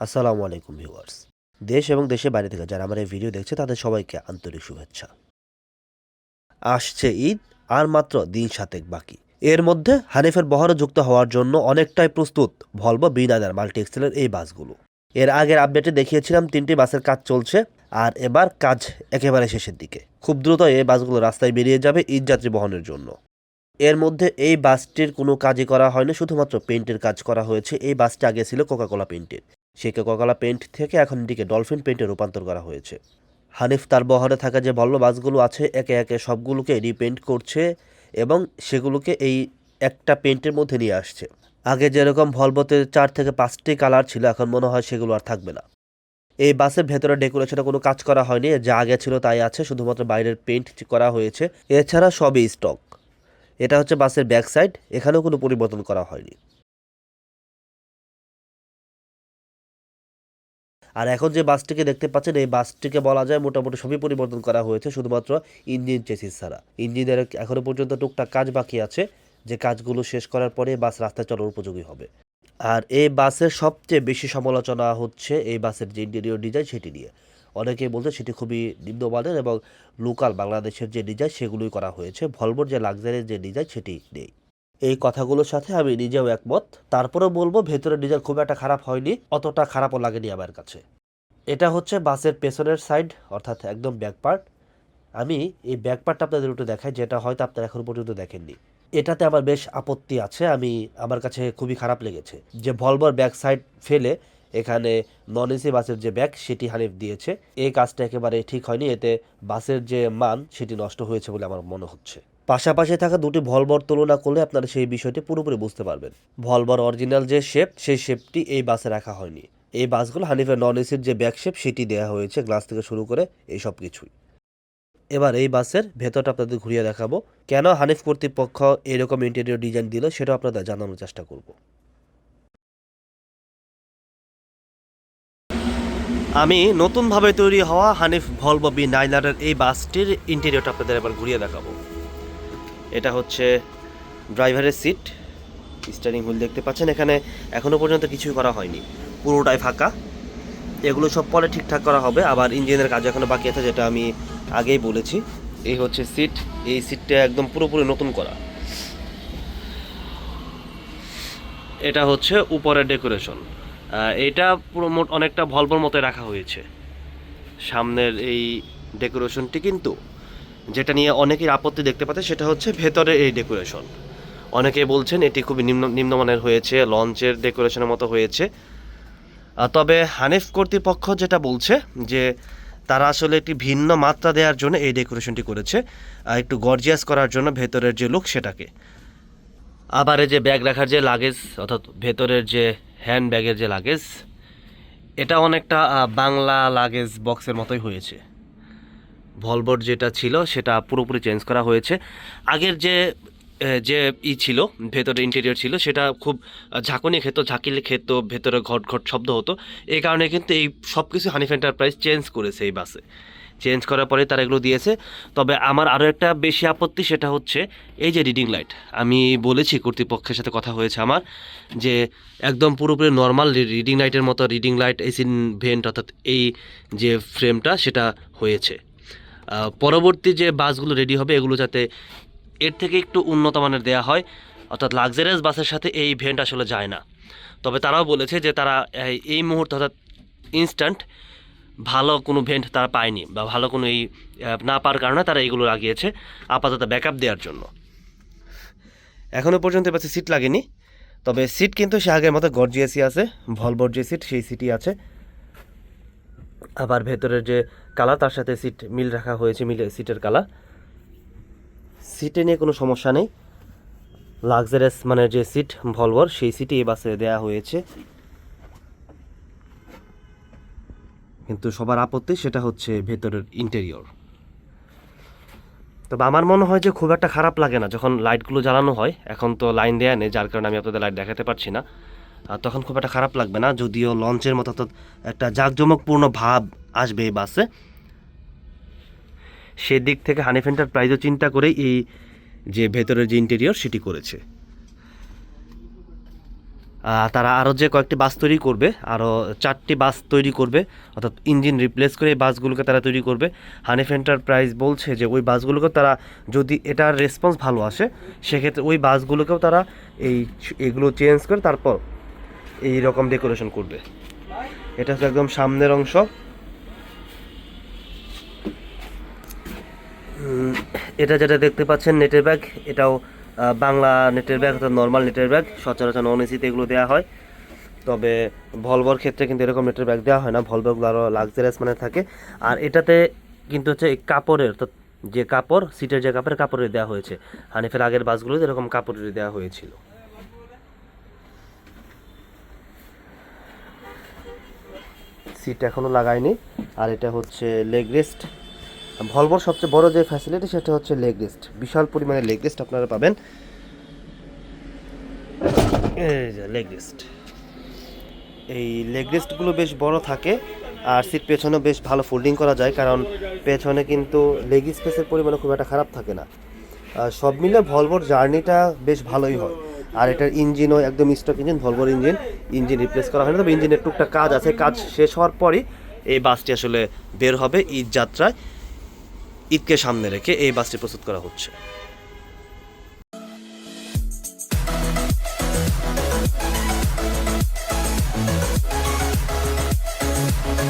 আসসালামু আলাইকুম ভিউয়ার্স। দেশ এবং দেশের বাইরে থেকে যারা আমার এই ভিডিও দেখছে, তাদের সবাইকে আন্তরিক শুভেচ্ছা। আসছে ঈদ, আর মাত্র দিন সাতেক বাকি। এর মধ্যে হানিফের বহরে যুক্ত হওয়ার জন্য অনেকটাই প্রস্তুত ভলভো, বিনাদার মাল্টি এক্সেলের এই বাসগুলো। এর আগের আপডেটে দেখিয়েছিলাম তিনটি বাসের কাজ চলছে, আর এবার কাজ একেবারে শেষের দিকে। খুব দ্রুত এই বাসগুলো রাস্তায় বেরিয়ে যাবে ঈদ যাত্রী বহনের জন্য। এর মধ্যে এই বাসটির কোনো কাজই করা হয়নি, শুধুমাত্র পেন্টের কাজ করা হয়েছে। এই বাসটি আগে ছিল কোকাকোলা পেন্টের সেই কোকাকোলা পেন্ট থেকে এখন এটিকে ডলফিন পেন্টে রূপান্তর করা হয়েছে। হানিফ তার বহরে থাকা যে ভল্লো বাসগুলো আছে, একে একে সবগুলোকে রিপেন্ট করছে এবং সেগুলোকে এই একটা পেন্টের মধ্যে নিয়ে আসছে। আগে যেরকম ভলভোতে চার থেকে পাঁচটি কালার ছিল, এখন মনে হয় সেগুলো আর থাকবে না। এই বাসের ভেতরে ডেকোরেশনে কোনো কাজ করা হয়নি, যা আগে ছিল তাই আছে, শুধুমাত্র বাইরের পেন্ট করা হয়েছে। এছাড়া সবই স্টক। এটা হচ্ছে বাসের ব্যাক সাইড, এখানেও কোনো পরিবর্তন করা হয়নি। আর এখন যে বাসটিকে দেখতে পাচ্ছেন, এই বাসটিকে বলা যায় মোটামুটি সবই পরিবর্তন করা হয়েছে, শুধুমাত্র ইঞ্জিন চেসিস ছাড়া। ইঞ্জিনের এখনও পর্যন্ত টুকটাক কাজ বাকি আছে, যে কাজগুলো শেষ করার পরে বাস রাস্তায় চলার উপযোগী হবে। আর এই বাসের সবচেয়ে বেশি সমালোচনা হচ্ছে এই বাসের যে ইন্টেরিয়র ডিজাইন সেটি নিয়ে। অনেকেই বলছে সেটি খুবই নিম্নমানের এবং লোকাল বাংলাদেশের যে ডিজাইন সেগুলোই করা হয়েছে। ভলভোর যে লাক্সারির যে ডিজাইন সেটি নেই। এই কথাগুলোর সাথে আমি নিজেও একমত। তারপরেও বলব, ভেতরের ডিজাইন খুব একটা খারাপ হয়নি, অতটা খারাপও লাগেনি আমার কাছে। এটা হচ্ছে বাসের পেছনের সাইড অর্থাৎ একদম ব্যাক পার্ট আমি এই ব্যাক পার্টটা আপনাদের একটু দেখাই, যেটা হয়তো আপনারা এখনও পর্যন্ত দেখেননি। এটাতে আমার বেশ আপত্তি আছে, আমি, আমার কাছে খুবই খারাপ লেগেছে। যে ভলভর ব্যাক সাইড ফেলে এখানে নন এসি বাসের যে ব্যাগ সেটি হানিফ দিয়েছে। এই কাজটা একেবারে ঠিক হয়নি, এতে বাসের যে মান, সেটি নষ্ট হয়েছে বলে আমার মনে হচ্ছে। পাশাপাশি থাকা দুটি ভলভর তুলনা করলে আপনারা সেই বিষয়টি পুরোপুরি বুঝতে পারবেন। ভলভর অরিজিনাল যে শেপ সেই শেপটি এই বাসে রাখা হয়নি। এই বাসগুলো হানিফের নন এসির যে ব্যাক শেপ সেটি দেওয়া হয়েছে গ্লাস থেকে শুরু করে এই সব কিছুই। এবার এই বাসের ভেতরটা আপনাদের ঘুরিয়ে দেখাবো। কেন হানিফ কর্তৃপক্ষ এরকম ইন্টেরিয়র ডিজাইন দিল সেটা আপনাদের জানানোর চেষ্টা করব। আমি নতুনভাবে তৈরি হওয়া হানিফ ভলভো বি নাইনারের এই বাসটির ইন্টেরিয়রটা আপনাদের এবার ঘুরিয়ে দেখাবো। এটা হচ্ছে ড্রাইভারের সিট। স্টারিং হুইল দেখতে পাচ্ছেন এখানে। এখনও পর্যন্ত কিছুই করা হয়নি। পুরোটাই ফাঁকা। এগুলো সব পরে ঠিকঠাক করা হবে। আবার ইঞ্জিনের কাজ এখনও বাকি আছে, যেটা আমি আগেই বলেছি। এই হচ্ছে সিট। এই সিটটা একদম পুরোপুরি নতুন করা। এটা হচ্ছে উপরের ডেকোরেশন। এটা পুরো মোট অনেকটা ভলভোর মতো রাখা হয়েছে। সামনের এই ডেকোরেশনটি কিন্তু যেটা নিয়ে অনেকের আপত্তি দেখতে পাচ্ছে, সেটা হচ্ছে ভেতরে এই ডেকোরেশন অনেকে বলছেন এটি খুবই নিম্ন, নিম্নমানের হয়েছে, লঞ্চের ডেকোরেশনের মতো হয়েছে। তবে হানিফ কর্তৃপক্ষ যেটা বলছে যে তারা আসলে একটি ভিন্ন মাত্রা দেওয়ার জন্য এই ডেকোরেশনটি করেছে আর একটু গর্জিয়াস করার জন্য ভেতরের যে লুক সেটাকে। আবার যে ব্যাগ রাখার যে লাগেজ অর্থাৎ ভেতরের যে হ্যান্ড ব্যাগের যে লাগেজ এটা অনেকটা বাংলা লাগেজ বক্সের মতোই হয়েছে। ভলবোর্ড যেটা ছিল, সেটা পুরোপুরি চেঞ্জ করা হয়েছে। আগের যে যে ই ছিল, ভেতরে ইন্টেরিয়র ছিল, সেটা খুব ঝাঁকুনি খেত, ঝাঁকিলে খেত, ভেতরে ঘট ঘট শব্দ হতো। এই কারণে কিন্তু এই সব কিছু হানিফ এন্টারপ্রাইজ চেঞ্জ করেছে এই বাসে চেঞ্জ করার পরে তারা এগুলো দিয়েছে। তবে আমার আরও একটা বেশি আপত্তি, সেটা হচ্ছে এই যে রিডিং লাইট আমি বলেছি কর্তৃপক্ষের সাথে কথা হয়েছে আমার, যে একদম পুরোপুরি নর্মাল রিডিং লাইটের মতো রিডিং লাইট এসিন ভেন্ট অর্থাৎ এই যে ফ্রেমটা সেটা হয়েছে। পরবর্তী যে বাসগুলো রেডি হবে, এগুলো যাতে এর থেকে একটু উন্নত মানের দেওয়া হয়, অর্থাৎ লাক্সারিয়াস বাসের সাথে এই ভেন্ট আসলে যায় না। তবে তারাও বলেছে যে তারা এই- মুহূর্তে অর্থাৎ ইনস্ট্যান্ট ভালো কোনো ভেন্ট তারা পায়নি বা ভালো কোনো এই না পাওয়ার কারণে তারা এইগুলো লাগিয়েছে আপাতত ব্যাকআপ দেওয়ার জন্য। এখনও পর্যন্ত পাচ্ছি সিট লাগেনি, তবে সিট কিন্তু সে আগের মতো গর্জিয়াসি আছে ভলভোর যে সিট সেই সিটই আছে। আবার ভেতরের যে কালার তার সাথে সিট মিল রাখা হয়েছে, মিলে সিটের কালার সিটে নিয়ে কোনো সমস্যা নেই। লাক্সারিয়াস মানে যে সিট ভলভর সেই সিটই এই বাসে দেওয়া হয়েছে। কিন্তু সবার আপত্তি সেটা হচ্ছে ভেতরের ইন্টেরিয়র তবে আমার মনে হয় যে খুব একটা খারাপ লাগে না, যখন লাইটগুলো জ্বালানো হয়। এখন তো লাইন দেয়া নেই, যার কারণে আমি আপনাদের লাইট দেখাতে পারছি না। তখন খুব একটা খারাপ লাগবে না, যদিও লঞ্চের মতো অর্থাৎ একটা জাঁকজমকপূর্ণ ভাব আসবে এই বাসে। সেদিক থেকে হানিফ এন্টারপ্রাইজও চিন্তা করেই এই যে ভেতরের যে ইন্টেরিয়র সেটি করেছে। তারা আরও যে কয়েকটি বাস তৈরি করবে, আরও চারটি বাস তৈরি করবে, অর্থাৎ ইঞ্জিন রিপ্লেস করে এই বাসগুলোকে তারা তৈরি করবে। হানিফ এন্টারপ্রাইজ বলছে যে ওই বাসগুলোকে তারা যদি এটার রেসপন্স ভালো আসে, সেক্ষেত্রে ওই বাসগুলোকেও তারা এই, এগুলো চেঞ্জ করে তারপর এই রকম ডেকোরেশন করবে। এটা হচ্ছে একদম সামনের অংশ। এটা যেটা দেখতে পাচ্ছেন নেটের ব্যাগ, এটাও বাংলা নেটের ব্যাগ অর্থাৎ নর্মাল নেটের ব্যাগ, সচরাচর নন এসিতে এগুলো দেওয়া হয়। তবে ভলভোর ক্ষেত্রে কিন্তু এরকম নেটের ব্যাগ দেওয়া হয় না ভলভোগুলো আরও লাক্সারিয়াস মানে থাকে। আর এটাতে কিন্তু হচ্ছে কাপড়ের যে কাপড় সিটের যে কাপড়ের কাপড়ের দেওয়া হয়েছে। হানিফের আগের বাসগুলোতে এরকম কাপড়ের দেওয়া হয়েছিল। সিট এখনও লাগায়নি আর এটা হচ্ছে লেগ রেস্ট ভলভোর সবচেয়ে বড় যে ফ্যাসিলিটি সেটা হচ্ছে লেগ রেস্ট বিশাল পরিমাণে লেগ রেস্ট আপনারা পাবেন। লেগ রেস্ট এই লেগ রেস্টগুলো বেশ বড় থাকে, আর সিট পেছনে বেশ ভালো ফোল্ডিং করা যায়, কারণ পেছনে কিন্তু লেগ স্পেসের পরিমাণে খুব একটা খারাপ থাকে না। সব মিলে ভলভোর জার্নিটা বেশ ভালোই হয়। আর এটার ইঞ্জিনও একদম স্টক ইঞ্জিন ভলভোর ইঞ্জিন ইঞ্জিন রিপ্লেস করা হয়নি। তবে ইঞ্জিনের টুকটাক কাজ আছে। কাজ শেষ হওয়ার পরই এই বাসটি আসলে বের হবে ঈদ যাত্রায়। ঈদকে সামনে রেখে এই বাসটি প্রস্তুত করা হচ্ছে।